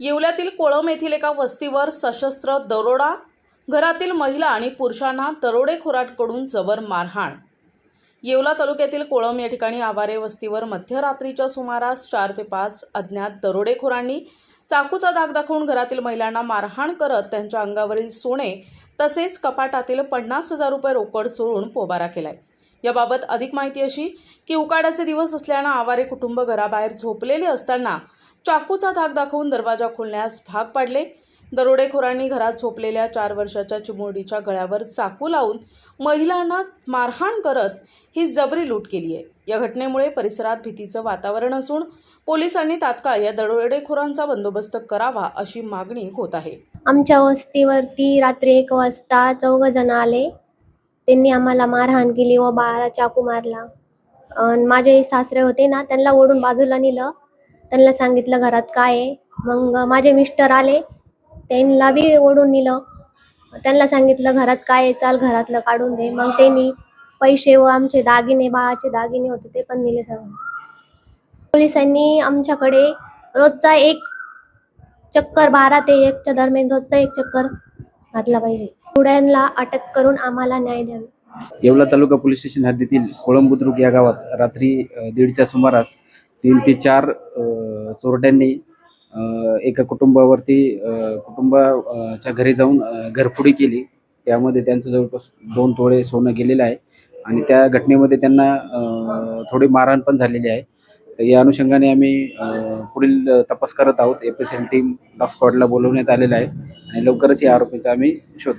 येवल्यातील कोळम येथील एका वस्तीवर सशस्त्र दरोडा घरातील महिला आणि पुरुषांना दरोडेखोरांकडून जबर मारहाण. येवला तालुक्यातील कोळम या ठिकाणी आवारे वस्तीवर मध्यरात्रीच्या सुमारास चार ते पाच अज्ञात दरोडेखोरांनी चाकूचा दाग दाखवून घरातील महिलांना मारहाण करत त्यांच्या अंगावरील सोने तसेच कपाटातील पन्नास हजार रुपये रोकड चोरून पोबारा केलाय. याबाबत अधिक माहिती अशी की उकाड्याचे दिवस असल्यानं आवारे कुटुंब घराबाहेर झोपलेले असताना चाकूचा धाक दाखवून दरवाजा खोलण्यास भाग पाडले. दरोडेखोरांनी घरात झोपलेल्या चार वर्षाच्या चिमुरडीच्या गळ्यावर चाकू लावून महिलांना मारहाण करत ही जबरी लूट केली आहे. या घटनेमुळे परिसरात भीतीचं वातावरण असून पोलिसांनी तात्काळ या दरोडेखोरांचा बंदोबस्त करावा अशी मागणी होत आहे. आमच्या वस्तीवरती रात्री एक वाजता चौघ जण आले. त्यांनी आम्हाला मारहाण केली व बाळाला चाकू मारला. अन माझे सासरे होते ना त्यांना ओढून बाजूला नेलं. त्यांना सांगितलं घरात काय आहे? मग माझे मिस्टर आले त्यांना बी ओढून नेलं. त्यांना सांगितलं घरात काय आहे? चाल घरातलं काढून दे. मग त्यांनी पैसे व आमचे दागिने बाळाचे दागिने होते ते पण दिले सर्व पोलिसांनी आमच्याकडे रोजचा एक चक्कर बारा ते एकच्या दरम्यान रोजचा एक चक्कर घातला पाहिजे. पुढ्यांना अटक करून आम्हाला न्याय द्यावी. येवला तालुका पोलीस स्टेशन हद्दीतील कोळंबुद्रुक या गावात रात्री दीडच्या सुमारास तीन ते चार चोरट्यांनी एका कुटुंबावरती कुटुंबाच्या घरी जाऊन अ, घरफोडी केली. त्यामध्ये त्यांचं जवळपास दोन तोळे सोनं गेलेलं आहे आणि त्या घटनेमध्ये त्यांना थोडी मारहाण पण झालेली आहे. तर या अनुषंगाने आम्ही पुढील तपास करत आहोत. F S L team dog स्क्वॉडला बोलवण्यात आलेलं आहे आणि लवकरच या आरोपीचा आम्ही शोध